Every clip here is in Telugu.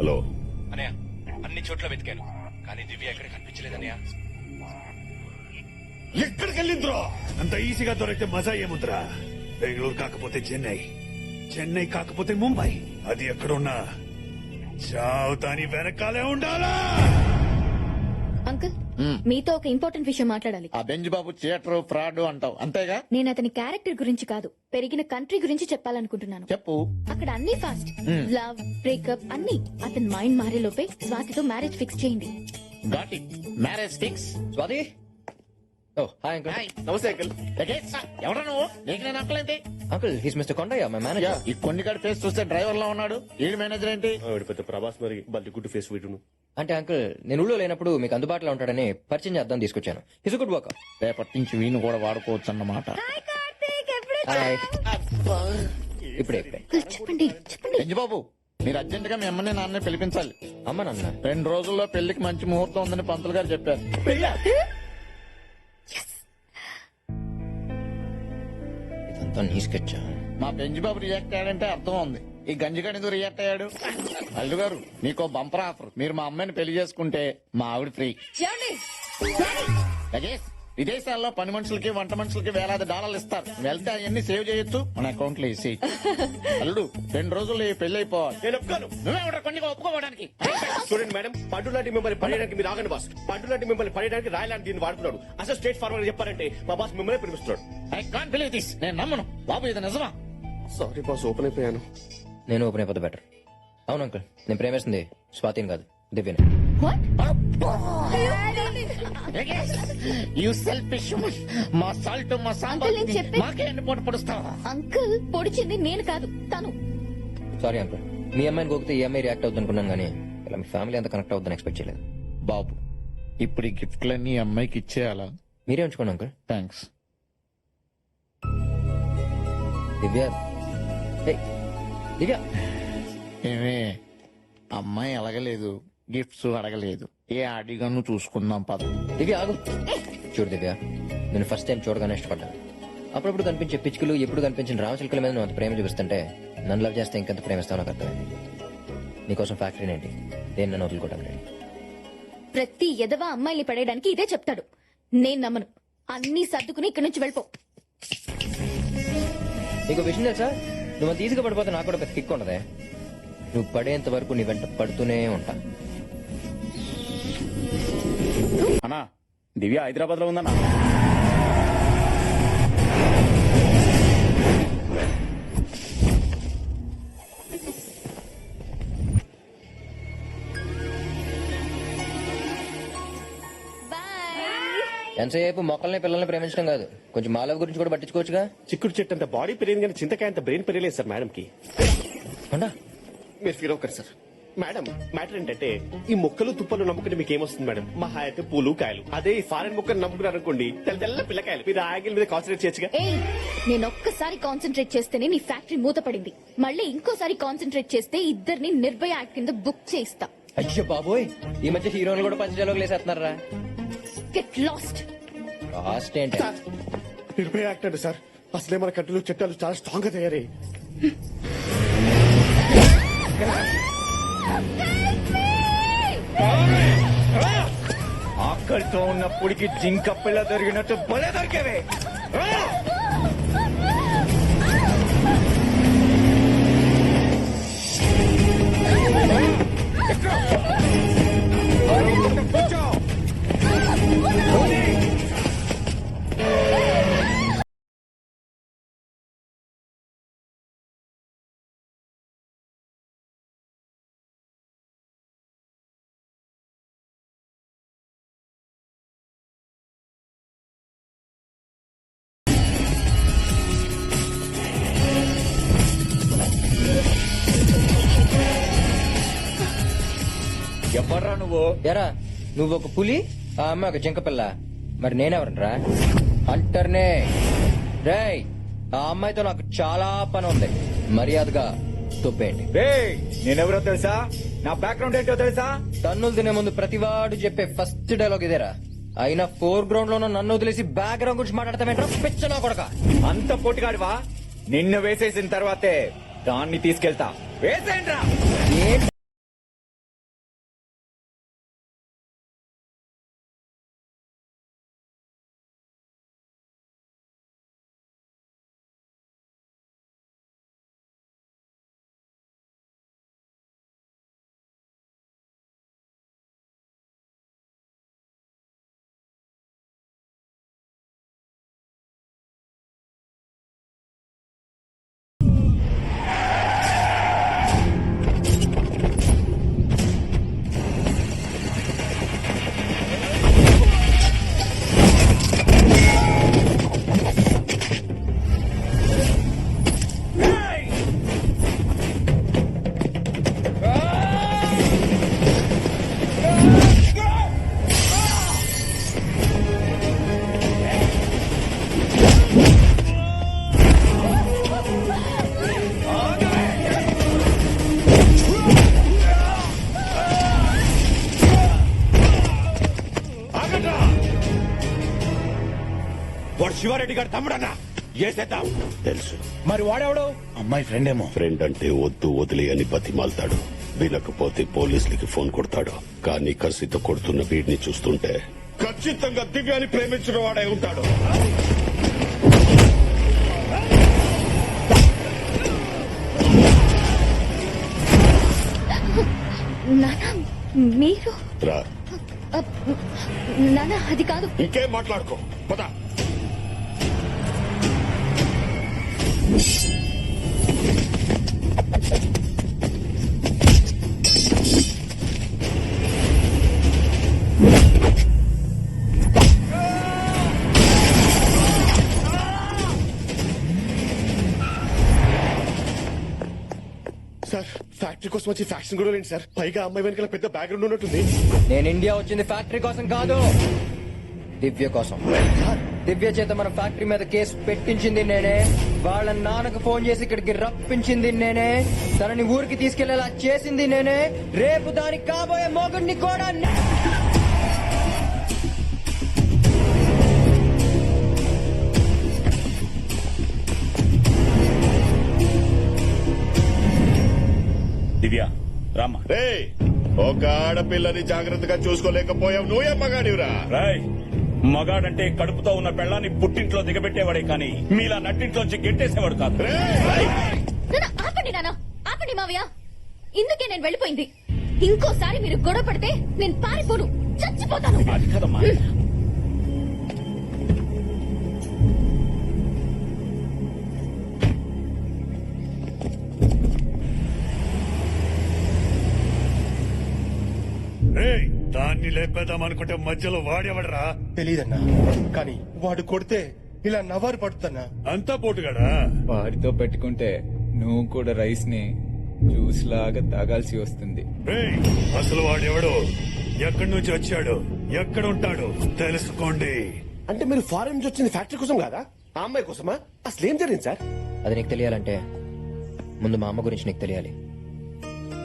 హలో. అనయ్య అన్ని చోట్ల వెతికాను. కానీ దివ్య ఎక్కడ కనిపించలేదన్నయ్య ఎక్కడికి వెళ్ళింద్రో అంత ఈజీగా దొరికితే మజా ఏముందిరా? బెంగళూరు కాకపోతే చెన్నై. చెన్నై కాకపోతే ముంబై. అది ఎక్కడున్నా చావు దాని వెనకాలే ఉండాలా? అంకుల్ మీతో ఒక ఇంపార్టెంట్ విషయం మాట్లాడాలి. ఆ బెంజ్ బాబు థియేటర్ ఫ్రాడ్ అంటావు. అంతేగా? నేను అతని క్యారెక్టర్ గురించి కాదు పెరిగిన కంట్రీ గురించి చెప్పాలనుకుంటున్నాను. చెప్పు. అక్కడ అన్ని ఫాస్ట్ లవ్ బ్రేకప్ అన్ని అతని మైండ్ మారే లోపే స్వాతితో మ్యారేజ్ ఫిక్స్ చేయండి. Marriage fix? Swathi? Oh hi uncle. నమస్తే అంకుల్. ఎవరా నువ్వు? నీకు నేను అంకలేంటి uncle he's mister Kondaiah my manager ఈ ఫేస్ చూస్తే డ్రైవర్లో ఉన్నాడు మేనేజర్ ఏంటి? పెద్ద ప్రభాస్ మరి బల్లి గుడ్డు ఫేస్ వీటును అంటే అంకుల్ నేను ఊళ్ళో లేనప్పుడు మీకు అందుబాటులో ఉంటాడని పరిచయం చేద్దాం తీసుకొచ్చాను. హిస్ గుడ్ వర్క్ రేపటి నుంచి వీణు కూడా వాడుకోవచ్చు అన్నమాట హాయ్ ఇప్పుడే ఇప్పుడే అంకుల్, చెప్పండి చెప్పండి. బెంజ్ బాబు? మీరు అర్జెంట్గా మీ అమ్మని నాన్న పిలిపించాలి. అమ్మ నాన్న. రెండు రోజుల్లో పెళ్ళికి మంచి ముహూర్తం ఉందని పంతులు గారు చెప్పారు. ఇదంతా నీ స్కెచ్ మా బెంజ్ బాబు రియాక్ట్ అయ్యాడంటే అర్థం ఉంది. ఈ గంజిగాడు ఎందుకు రియాక్ట్ అయ్యాడు. అల్లు గారు నీకో బంపర్ ఆఫర్. మీరు మా అమ్మాయిని పెళ్ళి చేసుకుంటే మా ఆవిడ ఫ్రీ విదేశాల్లో పని మనుషులకి వంట మనుషులకి వేలాది డాలర్లు ఇస్తారు. వెళ్తే అవన్నీ సేవ్ చేయొచ్చు. మన అకౌంట్లో వేసి అల్లుడు రెండు రోజుల్లో ఈ పెళ్ళి అయిపోవాలి. నేను ఒప్పుకోను. నువ్వే కొన్ని ఒప్పుకోవడానికి? చూడండి మేడం పండు లాంటి మిమ్మల్ని పడేయడానికి మీరు ఆగండి బాస్. పండు లాంటి మిమ్మల్ని పడేయడానికి రాయ్ లాంటి దీన్ని వాడుతున్నాడు. అసలు స్ట్రేట్ ఫార్వర్డ్ చెప్పారంటే మా బాస్ మిమ్మల్ని పిలుస్తున్నాడు. I can't believe this. నేను నమ్మను. బాబు ఇది నిజమా? సారీ బాస్ ఓపెన్ అయిపోయాను. నేను ఓపెన్ అయిపోతే బెటర్. అవును అంకుల్. నేను ప్రేమిస్తుంది స్వాతిని కాదు. దివ్యని వాట్ యూ సెల్ఫిష్ మా సాల్ట్ మా సాంబార్ నేను చెప్పే- మాకే ఎన్ని పూట పొడుస్తావా? అంకుల్ పొడిచింది నేను కాదు తను. సారీ అంకుల్ మీ అమ్మాయిని గోకితే ఈ అమ్మాయి రియాక్ట్ అవుతుంది అనుకున్నాను కానీ ఇలా మీ ఫ్యామిలీ అంత కనెక్ట్ అవుతుందని ఎక్స్పెక్ట్ చేయలేదు. బాబు. ఇప్పుడు ఈ గిఫ్ట్లన్నీ ఈ అమ్మాయికి ఇచ్చేయాలా? మీరే ఉంచుకోండి అంకుల్ థ్యాంక్స్ దివ్య. ఏయ్, దివ్య. ఏమే అమ్మాయి అడగలేదు గిఫ్ట్స్ అడగలేదు. ఏ అడిగాను చూసుకుందాం పద. దివ్య ఆగు. చూడు దివ్య నేను ఫస్ట్ టైం చూడగానే ఇష్టపడ్డాను. అప్పుడప్పుడు కనిపించే పిచ్చుకలు ఎప్పుడు కనిపించిన రామచిలుకల మీద నువ్వు అంత ప్రేమ చూపిస్తుంటే నన్ను లవ్ చేస్తే ఇంకెంత ప్రేమిస్తావు నాకు అర్థమైంది. నీకోసం ఫ్యాక్టరీ ఏంటి? దేన్ని నన్ను వదులుకోవడం లేదు. ప్రతి ఎదవ అమ్మాయిని పడేయడానికి ఇదే చెప్తాడు. నేను నమ్మను. అన్ని సర్దుకుని ఇక్కడి నుంచి వెళ్ళిపో. నీకు విషయం తెలుసా? నువ్వు అంత ఈజీగా పడిపోతే నాకు కూడా పెద్ద కిక్ ఉండదే. నువ్వు పడేంత వరకు నీ వెంట పడుతూనే ఉంటా. అన్నా దివ్య హైదరాబాద్లో ఉందన్నా ఎంతసేపు మొక్కల్ని పిల్లల్ని ప్రేమించడం కాదు. కొంచెం మాలవ గురించి కూడా పట్టించుకోవచ్చుగా? చిక్కుడు చెట్టు అంత బాడీ పెరిగింది కానీ చింతకాయ అంత బ్రెయిన్ పెరగలేదు సార్ మేడం కి అవునా మీరు ఫీల్ అవ్వకరు సార్. మేడం మ్యాటర్ ఏంటంటే ఈ మొక్కలు తుప్పలు నమ్ముకుంటే మీకు ఏమొస్తుంది మేడం మహా అయితే పూలు కాయలు. అదే ఈ ఫారెన్ మొక్కలు నమ్ముకున్నారు అనుకోండి తెల్ల తెల్ల పిల్లకాయలు మీరు ఆగిల్ మీద కాన్సన్ట్రేట్ చేయొచ్చుగా. ఏయ్ నేను ఒక్కసారి కాన్సన్ట్రేట్ చేస్తేనే నీ ఫ్యాక్టరీ మూతపడింది. మళ్ళీ ఇంకోసారి కాన్సన్ట్రేట్ చేస్తే ఇద్దరిని నిర్భయ యాక్ట్ కింద బుక్ చేయిస్తా. అయ్యో బాబోయ్ ఈ మధ్య హీరోలు కూడా పంచజాలోకి లేసేస్తున్నారా? గెట్ లాస్ట్ లాస్ట్ ఏంటి? నిర్భయ యాక్ట్ అండి సార్ అసలే మన కట్టులు చట్టాలు చాలా స్ట్రాంగ్గా తయారై ఆకలితో ఉన్నప్పటికి జింక పిల్ల దొరికినట్టు భలే దొరికేవే. ఎవర్రా ఎరా నువ్వు ఒక పులి ఆ అమ్మాయి ఒక జింక పిల్ల. మరి నేనెవరనరా? అంటర్నే రేయ్ ఆ అమ్మాయితో నాకు చాలా పని ఉంది. మర్యాదగా తొప్పేయండి. నేనెవరో తెలుసా? నా బ్యాక్గ్రౌండ్ ఏంటో తెలుసా? తన్నులు తినే ముందు ప్రతివాడు చెప్పే ఫస్ట్ డైలాగ్ ఇదేరా. అయినా ఫోర్ గ్రౌండ్లో నన్ను వదిలేసి బ్యాక్గ్రౌండ్ గురించి మాట్లాడతామేంట్రా? పిచ్చనా కొడక? అంత పోటీగాడివా? నిన్ను వేసేసిన తర్వాతే దాన్ని తీసుకెళ్తా. వేసేయండ్రా! తమ్ముడన్నా చేసేద్దాం తెలుసు. మరి వాడెవడు? అమ్మాయి ఫ్రెండ్ ఏమో. ఫ్రెండ్ అంటే వద్దు వదిలి అని బతిమాలతాడు. వినకపోతే పోలీసులకి ఫోన్ కొడతాడు. కానీ కసితో కొడుతున్న వీడిని చూస్తుంటే ఖచ్చితంగా దివ్యాని ప్రేమించిన వాడే ఉంటాడు. నానా మీరు? రా. నానా అది కాదు. ఇంకేం మాట్లాడుకో. పద. వచ్చి ఫ్యాక్షన్ కూడా లేండి సార్. పైగా అమ్మాయి వెనకాల పెద్ద బ్యాక్గ్రౌండ్ ఉన్నట్టుంది. నేను ఇండియా వచ్చింది ఫ్యాక్టరీ కోసం కాదు. దివ్య కోసం. దివ్య చేత మన ఫ్యాక్టరీ మీద కేసు పెట్టించింది నేనే. వాళ్ళ నాన్నకు ఫోన్ చేసి ఇక్కడికి రప్పించింది నేనే. తనని ఊరికి తీసుకెళ్ళేలా చేసింది నేనే. రేపు దానికి కాబోయే మోగుడిని కూడా రామ్మ రే ఒక ఆడపిల్లని జాగ్రత్తగా చూసుకోలేకపోయావు. నువ్వే మగాడివిరా. రాయ్ మగాడంటే కడుపుతో ఉన్న పెళ్ళాన్ని పుట్టింట్లో దిగబెట్టేవాడే కానీ మీలా నట్టింట్లోంచి గెట్టేసేవాడు కాదు. నాన్న ఆపండి నాన్న. ఆపండి మావయ్య. ఇందుకే నేను వెళ్ళిపోయింది. ఇంకోసారి మీరు గొడవ పడితే నేను పారిపోను. చచ్చిపోతాను. అది కదమ్మా. లేపేద్దాం అనుకుంటే మధ్యలో వాడేవడరా. తెలీదన్నా. కానీ వాడు కొడితే ఇలా నవారు పడుతున్నా అంతా పోటుగాడా వాడితో పెట్టుకుంటే నువ్వు కూడా రైస్ని జ్యూస్ లాగా తాగాల్సి వస్తుంది. అసలు వాడెవడు? ఎక్కడి నుంచి వచ్చాడు? ఎక్కడ ఉంటాడు? తెలుసుకోండి. అంటే మీరు ఫారెన్ నుంచి వచ్చింది ఫ్యాక్టరీ కోసం కాదా? ఆ అమ్మాయి కోసమా? అసలు ఏం జరిగింది సార్? అది నీకు తెలియాలంటే ముందు మా అమ్మ గురించి నీకు తెలియాలి.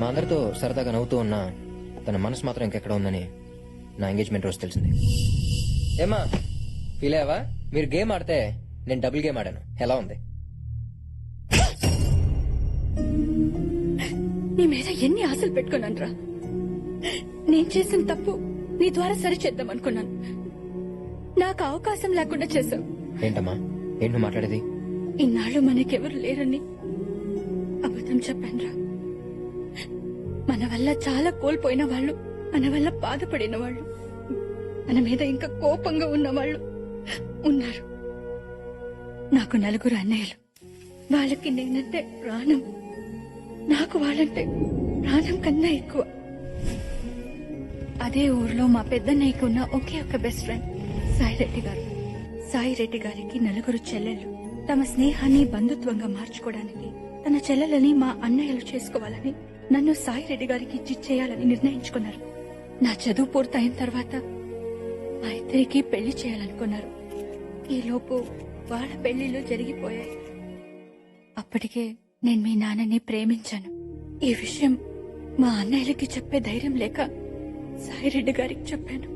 మా అందరితో సరదాగా నవ్వుతూ ఉన్నా తన మనసు మాత్రం ఇంకెక్కడ ఉందని నా ఎంగేజ్మెంట్ రోజు తెలిసింది. ఏమా ఫీల్ అయ్యావా? మీరు గేమ్ ఆడితే నేను డబుల్ గేమ్ ఆడాను. ఎలా ఉంది? నీ మీద ఎన్ని ఆశలు పెట్టుకున్నాను రా. నేను చేసిన తప్పు నీ ద్వారా సరి చేద్దాం అనుకున్నాను. నాకు అవకాశం లేకుండా చేశావు. ఏంటమ్మా? ఏంటి మాట్లాడేది? ఇన్నాళ్ళు మనకెవరు లేరని అబద్ధం చెప్పానురా మన వల్ల చాలా కోల్పోయిన వాళ్ళు మన వల్ల బాధపడిన వాళ్ళు మన మీద ఇంకా కోపంగా ఉన్న వాళ్ళు ఉన్నారు. నాకు నలుగురు అన్నయ్యలు. వాళ్ళకి నేనంటే ప్రాణం. నాకు వాళ్ళంటే ప్రాణం కన్నా ఎక్కువ. అదే ఊర్లో మా పెద్దన్నయ్యకు ఉన్న ఒకే ఒక బెస్ట్ ఫ్రెండ్ సాయిరెడ్డి గారు. సాయిరెడ్డి గారికి నలుగురు చెల్లెళ్ళు. తమ స్నేహాన్ని బంధుత్వంగా మార్చుకోవడానికి తన చెల్లెలని మా అన్నయ్యలు చేసుకోవాలని నన్ను సాయి రెడ్డి గారికి ఇచ్చిచ్చేయాలని నిర్ణయించుకున్నారు. నా చదువు పూర్తయిన తర్వాత మా ఇద్దరికి పెళ్ళి చేయాలనుకున్నారు. ఈలోపు వాళ్ళ పెళ్ళిళ్ళు జరిగిపోయాయి. అప్పటికే నేను మీ నాన్నని ప్రేమించాను. ఈ విషయం మా అన్నయ్యలకి చెప్పే ధైర్యం లేక సాయిరెడ్డి గారికి చెప్పాను.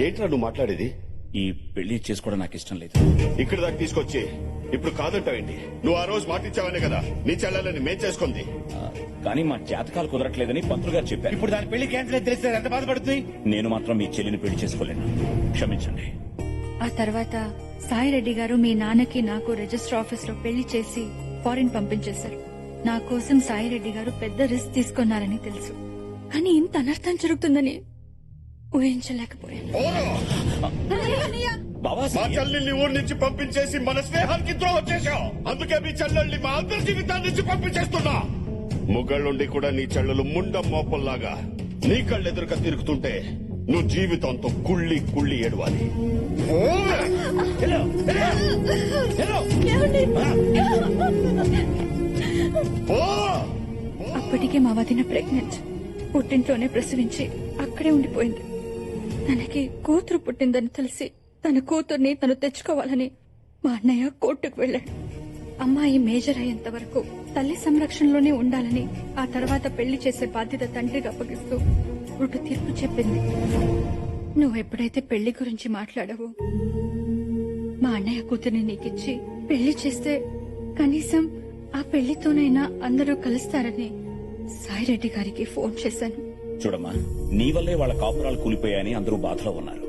ఏంట్రా నువ్వు మాట్లాడేది? ఈ పెళ్ళి చేసుకోవడం నాకు ఇష్టం లేదు. ఇక్కడ దాకా తీసుకొచ్చి ఇప్పుడు కాదంటావేంటి? నువ్వు ఆ రోజు మాటిచ్చావనే కదా నీ చెల్లెలని మేం చేసుకుంది. కానీ మా జాతకాలు కుదరట్లేదని పంతులు గారు చెప్పారు. ఇప్పుడు దాని పెళ్ళి క్యాన్సిల్ అయితే తెలిస్తే ఎంత బాధపడుతుంది? నేను మాత్రం మీ చెల్లిని పెళ్ళి చేసుకోలేను. క్షమించండి. ఆ తర్వాత సాయిరెడ్డి గారు మీ నాన్నకి నాకు రిజిస్టర్ ఆఫీస్లో పెళ్ళి చేసి ఫారిన్ పంపించేశారు. నా కోసం సాయిరెడ్డి గారు పెద్ద రిస్క్ తీసుకున్నారని తెలుసు. కానీ ఇంత అనర్థం జరుగుతుందని ఊహించలేకపోయాను. బాబా మా చెల్లెల్ని ఊరి నుంచి పంపించేసి మన స్నేహానికి ద్రోహం చేశావు. అందుకే మీ చెల్లెల్ని మా అందరి జీవితాన్ని నుంచి పంపించేస్తున్నా. ముగ్గుళ్ళుండి కూడా నీ చెల్లెలు ముండ మోపల్లాగా నీ కళ్ళెదురుగా తిరుగుతుంటే నువ్వు జీవితంతో కుళ్ళి కుళ్ళి ఏడవాలి. ఓ! అప్పటికే మా వదిన ప్రెగ్నెంట్ పుట్టింట్లోనే ప్రసవించి అక్కడే ఉండిపోయింది. తనకి కూతురు పుట్టిందని తెలిసి తన కూతుర్ని తను తెచ్చుకోవాలని మా అన్నయ్య కోర్టుకు వెళ్ళాడు. అమ్మాయి మేజర్ అయ్యేంత వరకు తల్లి సంరక్షణలోనే ఉండాలని ఆ తర్వాత పెళ్ళి చేసే బాధ్యత తండ్రికి అప్పగిస్తూ కోర్టు తీర్పు చెప్పింది. నువ్వు ఎప్పుడైతే పెళ్ళి గురించి మాట్లాడావో మా అన్నయ్య కూతుర్ని నీకిచ్చి పెళ్ళి చేస్తే కనీసం ఆ పెళ్ళితోనైనా అందరూ కలుస్తారని సాయిరెడ్డి గారికి ఫోన్ చేశాను. చూడమ్మా నీ వల్లే వాళ్ళ కాపురాలు కూలిపోయాయని అందరూ బాధలో ఉన్నారు.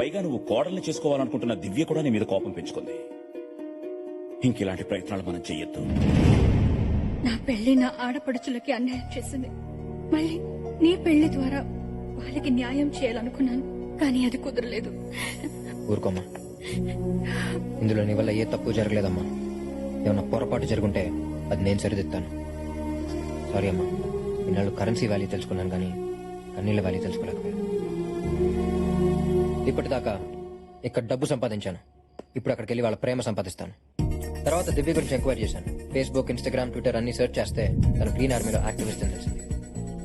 పైగా నువ్వు కోడల్ని చేసుకోవాలనుకుంటున్న దివ్య కూడా నీ మీద కోపం పెంచుకుంది. ఇంకిలాంటి ప్రయత్నాలు మనం చెయ్యొద్దు. నా పెళ్ళి నా ఆడపడుచులకి అన్యాయం చేసింది. మళ్ళీ నీ పెళ్ళి ద్వారా వాళ్ళకి న్యాయం చేయాలనుకున్నాను. కానీ అది కుదరలేదు. ఊరుకోమ్మా. ఇందులో నీ వల్ల ఏ తప్పు జరగలేదమ్మా. ఏమన్నా పొరపాటు జరుగుంటే అది నేను సరిదిద్దాను సారీ అమ్మా. ఇన్నాళ్ళు కరెన్సీ వాల్యూ తెలుసుకున్నాను కానీ కన్నీళ్ళ వాల్యూ తెలుసుకోలేకపోయాను. ఇప్పటిదాకా ఇక్కడ డబ్బు సంపాదించాను. ఇప్పుడు అక్కడికి వెళ్ళి వాళ్ళ ప్రేమ సంపాదిస్తాను. తర్వాత దివ్య గురించి ఎంక్వైరీ చేశాను. ఫేస్బుక్ ఇన్స్టాగ్రామ్ ట్విట్టర్ అన్ని సెర్చ్ చేస్తే తను గ్రీన్ ఆర్మీలో యాక్టివిస్ట్ అని తెలిసింది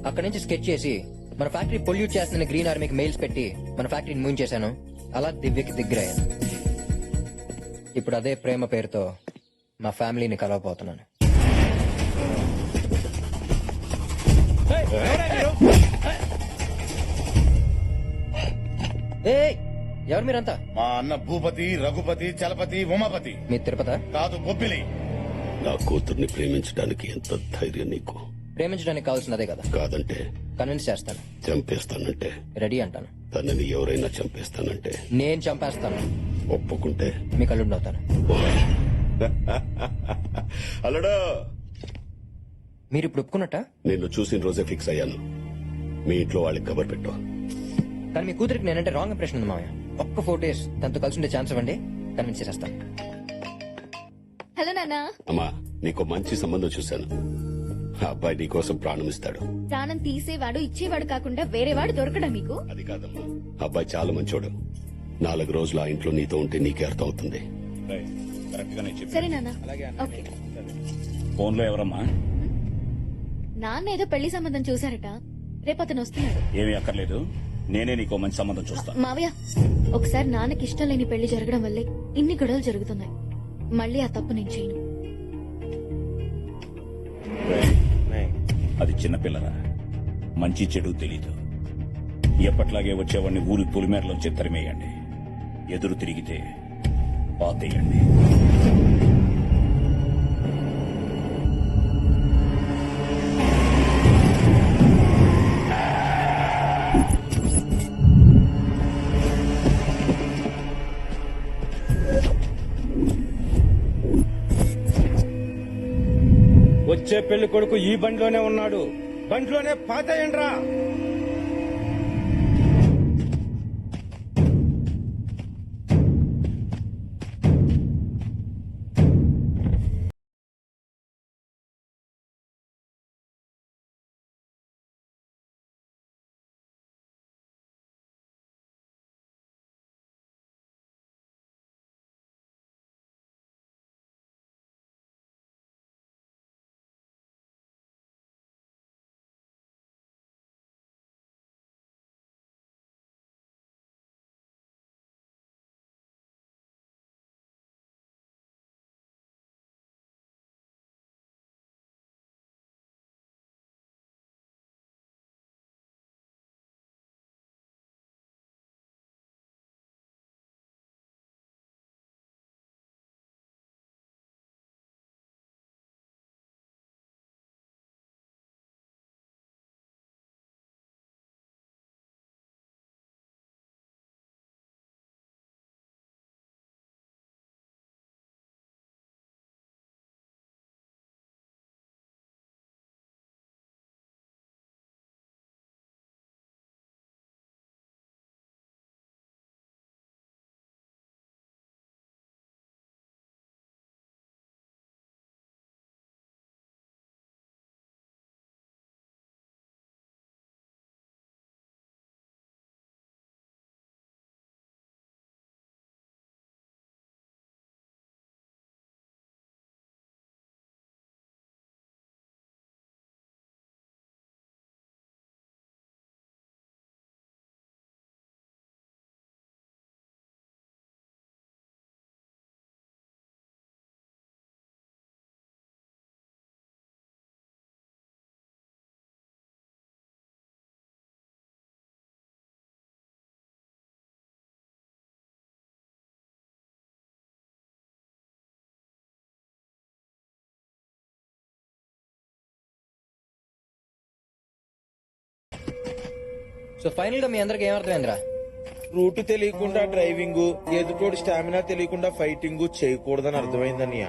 అక్కడి నుంచి స్కెచ్ చేసి మన ఫ్యాక్టరీ పొల్యూట్ చేస్తున్న గ్రీన్ ఆర్మీకి మెయిల్స్ పెట్టి మన ఫ్యాక్టరీని మూయించేశాను అలా దివ్యకి దగ్గరయ్యాను. ఇప్పుడు అదే ప్రేమ పేరుతో మా ఫ్యామిలీని కలవబోతున్నాను. ఎవరు మీరంతా? మా అన్న భూపతి రఘుపతి చలపతి ఉమాపతి. మీ తిరుపత? కాదు బొబ్బిలి. నా కూతుర్ని ప్రేమించడానికి ఎంత ధైర్యం నీకు? ప్రేమించడానికి కావాల్సినదే కదా. కాదంటే కన్విన్స్ చేస్తాను. చంపేస్తానంటే? రెడీ అంటాను. తనని ఎవరైనా చంపేస్తానంటే? నేను చంపేస్తాను. ఒప్పుకుంటే? మీ కళ్ళు అవుతాను అలడా మీరు ఇప్పుడు ఒప్పుకున్నట్ట? నిన్ను చూసిన రోజే ఫిక్స్ అయ్యాను. మీ ఇంట్లో వాళ్ళకి కబర్ పెట్టు. కానీ మీ కూతురికి నేనంటే రాంగ్ ఇంప్రెషన్ ఉంది మామయ్య ఒక్క ఫోర్ డేస్ తనతో కలిసి ఉండే ఛాన్స్ ఇవ్వండి. కన్విన్స్ చేసేస్తాను. హలో నాన్నా. అమ్మా నీకు మంచి సంబంధం చూశాను. ఆ అబ్బాయి నీ కోసం ప్రాణం ఇస్తాడు. ప్రాణం తీసేవాడు ఇచ్చేవాడు కాకుండా వేరేవాడు దొరకడా మీకు? అది కాదమ్మా అబ్బాయి చాలా మంచోడు. నాలుగు రోజులు ఆ ఇంట్లో నీతో ఉంటే నీకే అర్థం అవుతుంది కరెక్ట్ గానే చెప్పి సరే నాన్న. ఓకే. ఫోన్లో ఎవరమ్మా నాన్న ఏదో పెళ్ళి సంబంధం చూసారట రేపు అతను వస్తున్నాడు. ఏమీ అక్కర్లేదు. నేనే నీకో మంచి సంబంధం చూస్తాను మావయ్య ఒకసారి నాన్నకి ఇష్టం లేని పెళ్ళి జరగడం వల్లే ఇన్ని గొడవలు జరుగుతున్నాయి. మళ్ళీ ఆ తప్పు నేను చేయను. అది చిన్నపిల్లరా మంచి చెడు తెలీదు. ఎప్పట్లాగే వచ్చేవాడిని ఊరి పులిమేరలోంచి తరిమేయండి. ఎదురు తిరిగితే పాతేయండి. వచ్చే పెళ్ళి కొడుకు ఈ బండిలోనే ఉన్నాడు. బండిలోనే పాతేయండ్రా సో ఫైనల్గా మీ అందరికి ఏమర్థమైందిరా? రూట్ తెలియకుండా డ్రైవింగ్ ఎదుటోడు స్టామినా తెలియకుండా ఫైటింగ్ చేయకూడదని అర్థమైందన్నయ్య